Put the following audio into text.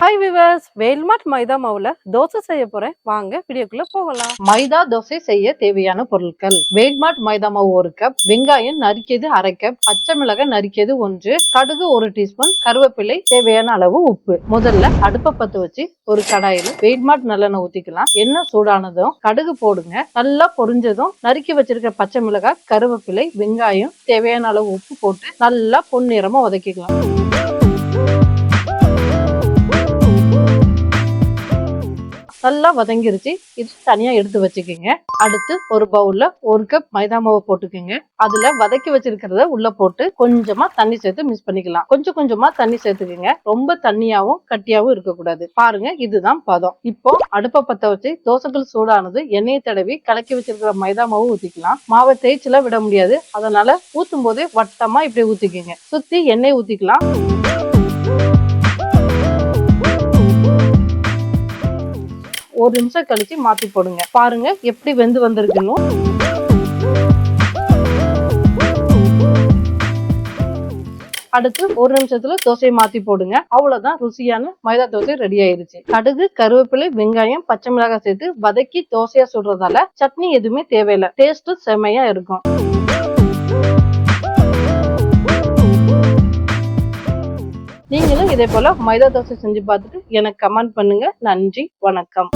Hi viewers வேல்மார்ட் மைதா மாவுல தோசை செய்ய போறேன். வாங்க வீடியோக்குள்ள போகலாம். மைதா தோசை செய்ய தேவையான பொருட்கள். வேல்மார்ட் மைதா மாவு ஒரு கப் வெங்காயம் நறுக்கியது அரை கப் பச்சை மிளகாய் நறுக்கியது ஒன்று கடுகு ஒரு டீஸ்பூன் கருவேப்பிலை தேவையான அளவு உப்பு. முதல்ல அடுப்பை பத்து வச்சு ஒரு கடாயில வேல்மார்ட் நல்லெண்ணெய் ஊத்திக்கலாம். எண்ணெய் சூடானதும் கடுகு போடுங்க. நல்லா பொரிஞ்சதும் நறுக்கி வச்சிருக்க பச்சை மிளகாய் கருவேப்பிலை வெங்காயம் தேவையான அளவு உப்பு போட்டு நல்லா பொன்னிறமா உதக்கிக்கலாம் நல்லா வதங்கிருச்சு. இது தனியா எடுத்து வச்சுக்கோங்க. அடுத்து ஒரு பவுல்ல ஒரு கப் மைதா மாவை போட்டுக்கோங்க. அதுல வதக்கி வச்சிருக்கிறத உள்ள போட்டு கொஞ்சமா தண்ணி சேர்த்து மிக்ஸ் பண்ணிக்கலாம். கொஞ்சம் கொஞ்சமா தண்ணி சேர்த்துக்கோங்க. ரொம்ப தண்ணியாவும் கட்டியாவும் இருக்கக்கூடாது. பாருங்க இதுதான் பதம். இப்போ அடுப்பை பத்த வச்சு தோசைகள் சூடானது எண்ணெயை தடவி கலக்கி வச்சிருக்கிற மைதா மாவு ஊத்திக்கலாம். மாவை தேய்ச்சலாம் விட முடியாது. அதனால ஊத்தும் போதே வட்டமா இப்படி ஊத்திக்கோங்க. சுத்தி எண்ணெய் ஊத்திக்கலாம். ஒரு நிமிஷம் கழிச்சு மாத்தி போடுங்க. பாருங்க எப்படி வெந்து வந்திருக்குன்னு. அடுத்து ஒரு நிமிஷத்துல தோசையை மாத்தி போடுங்க. அவ்வளவுதான் ருசியான மைதா தோசை ரெடி ஆயிருச்சு. கடுகு கருவேப்பிலை வெங்காயம் பச்சை மிளகாய் சேர்த்து வதக்கி தோசையா சுடுறதால சட்னி எதுவுமே தேவையில்லை. டேஸ்ட் செமையா இருக்கும். இதே போல மைதா தோசை செஞ்சு பார்த்துட்டு எனக்கு கமெண்ட் பண்ணுங்க. நன்றி வணக்கம்.